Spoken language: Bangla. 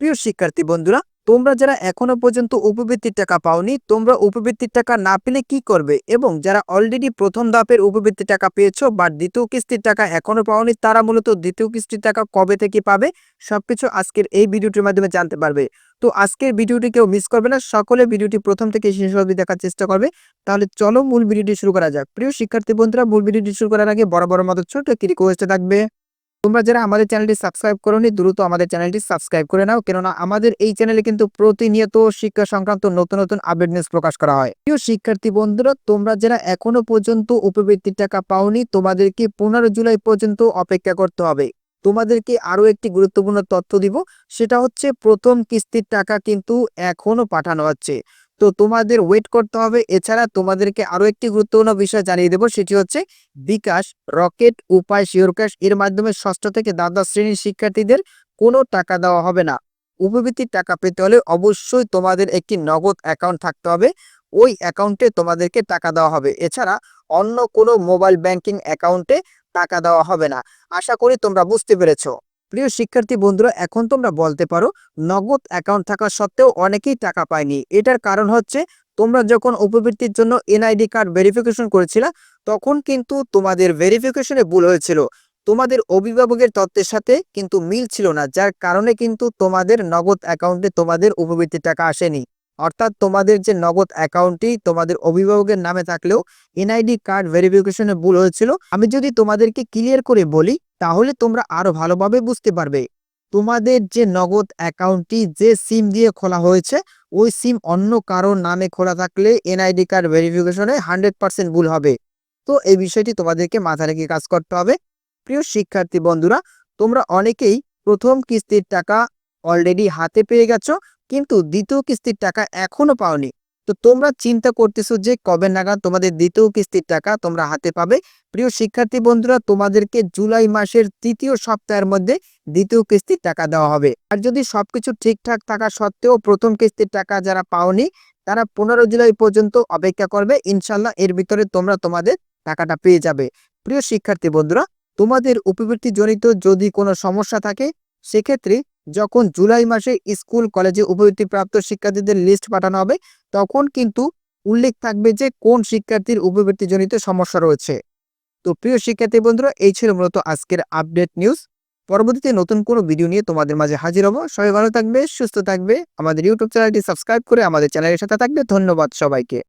প্রিয় শিক্ষার্থী বন্ধুরা, তোমরা যারা এখনও পর্যন্ত উপবৃত্তির টাকা পাওনি, তোমরা উপবৃত্তির টাকা না পেলে কি করবে? এবং যারা অলরেডি প্রথম ধাপের উপবৃত্তির টাকা পেয়েছ বা দ্বিতীয় কিস্তির টাকা এখনও পাওনি, তারা মূলত দ্বিতীয় কিস্তির টাকা কবে থেকে পাবে? সবকিছু আজকের এই ভিডিওটির মাধ্যমে জানতে পারবে। তো আজকের ভিডিওটি কেউ মিস করবে না, সকলে ভিডিওটি প্রথম থেকে শেষ অবধি দেখার চেষ্টা করবে। তাহলে চলো মূল ভিডিওটি শুরু করা যাক। প্রিয় শিক্ষার্থী বন্ধুরা, মূল ভিডিওটি শুরু করার আগে বড় বড় মতো ছোট একটি রিকোয়েস্ট থাকবে। তোমরা যারা আমাদের চ্যানেলটি সাবস্ক্রাইব করোনি, দ্রুত আমাদের চ্যানেলটি সাবস্ক্রাইব করে নাও। কেননা আমাদের এই চ্যানেলে কিন্তু প্রতিনিয়ত শিক্ষা সংক্রান্ত নতুন নতুন আপডেট নিউজ প্রকাশ করা হয়। প্রিয় শিক্ষার্থী বন্ধুরা, তোমরা যারা এখনও পর্যন্ত উপবৃত্তির টাকা পাওনি, তোমাদেরকে পনেরো জুলাই পর্যন্ত অপেক্ষা করতে হবে। তোমাদেরকে আরও একটি গুরুত্বপূর্ণ তথ্য দিব, সেটা হচ্ছে প্রথম কিস্তির টাকা কিন্তু এখনও পাঠানো হচ্ছে। তো তোমাদের ওয়েট করতে হবে। এছাড়া তোমাদেরকে আরও একটি গুরুত্বপূর্ণ বিষয় জানিয়ে দেবো, সেটি হচ্ছে বিকাশ রকেট উপায় শিওরকাশ এর মাধ্যমে ষষ্ঠ থেকে দ্বাদশ শ্রেণির শিক্ষার্থীদের কোনো টাকা দেওয়া হবে না। উপবৃত্তির টাকা পেতে হলে অবশ্যই তোমাদের একটি নগদ অ্যাকাউন্ট থাকতে হবে। ওই অ্যাকাউন্টে তোমাদেরকে টাকা দেওয়া হবে। এছাড়া অন্য কোনো মোবাইল ব্যাংকিং অ্যাকাউন্টে টাকা দেওয়া হবে না। আশা করি তোমরা বুঝতে পেরেছ। প্রিয় শিক্ষার্থী বন্ধুরা, এখন তোমরা বলতে পারো, নগদ অ্যাকাউন্ট থাকা সত্ত্বেও অনেকেই টাকা পায়নি। এটার কারণ হচ্ছে, তোমরা যখন উপবৃত্তির জন্য এনআইডি কার্ড ভেরিফিকেশন করেছিলা, তখন কিন্তু তোমাদের ভেরিফিকেশনে ভুল হয়েছিল। তোমাদের অভিভাবকের তত্ত্বের সাথে কিন্তু মিল ছিল না, যার কারণে কিন্তু তোমাদের নগদ অ্যাকাউন্টে তোমাদের উপবৃত্তির টাকা আসেনি। অর্থাৎ তোমাদের যে নগদ অ্যাকাউন্টটি তোমাদের অভিভাবকের নামে থাকলেও এনআইডি কার্ড ভেরিফিকেশনে ভুল হয়েছিল। আমি যদি তোমাদেরকে ক্লিয়ার করে বলি তাহলে তোমরা আরও ভালোভাবে বুঝতে পারবে। তোমাদের যে নগদ অ্যাকাউন্টটি যে সিম দিয়ে খোলা হয়েছে, ওই সিম অন্য কারোর নামে খোলা থাকলে এনআইডি কার্ড ভেরিফিকেশনে হান্ড্রেড পার্সেন্ট ভুল হবে। তো এই বিষয়টি তোমাদেরকে মাথা রেখে কাজ করতে হবে। প্রিয় শিক্ষার্থী বন্ধুরা, তোমরা অনেকেই প্রথম কিস্তির টাকা অলরেডি হাতে পেয়ে গেছো, কিন্তু দ্বিতীয় কিস্তির টাকা এখনও পাওনি। তো তোমরা চিন্তা করতেছো যে কবে নাগাদ তোমাদের দ্বিতীয় কিস্তির টাকা তোমরা হাতে পাবে। প্রিয় শিক্ষার্থী বন্ধুরা, তোমাদেরকে জুলাই মাসের তৃতীয় সপ্তাহের মধ্যে দ্বিতীয় কিস্তির টাকা দেওয়া হবে। আর যদি সবকিছু ঠিকঠাক থাকা সত্ত্বেও প্রথম কিস্তির টাকা যারা পাওনি, তারা পনেরো জুলাই পর্যন্ত অপেক্ষা করবে। ইনশাল্লাহ এর ভিতরে তোমরা তোমাদের টাকাটা পেয়ে যাবে। প্রিয় শিক্ষার্থী বন্ধুরা, তোমাদের উপবৃত্তি জনিত যদি কোনো সমস্যা থাকে, সেক্ষেত্রে যখন জুলাই মাসে স্কুল, কলেজে উপবৃত্তিপ্রাপ্ত শিক্ষার্থীদের লিস্ট পাঠানো হবে, তখন কিন্তু উল্লেখ থাকবে যে কোন শিক্ষার্থীর উপবৃত্তিজনিত সমস্যা রয়েছে। তো প্রিয় শিক্ষার্থী বন্ধুরা, এই ছিল মূলত আজকের আপডেট নিউজ। পরবর্তীতে নতুন কোনো ভিডিও নিয়ে তোমাদের মাঝে হাজির হব। সবাই ভালো থাকবে, সুস্থ থাকবে। আমাদের ইউটিউব চ্যানেলটি সাবস্ক্রাইব করে আমাদের চ্যানেলের সাথে থাকবে। ধন্যবাদ সবাইকে।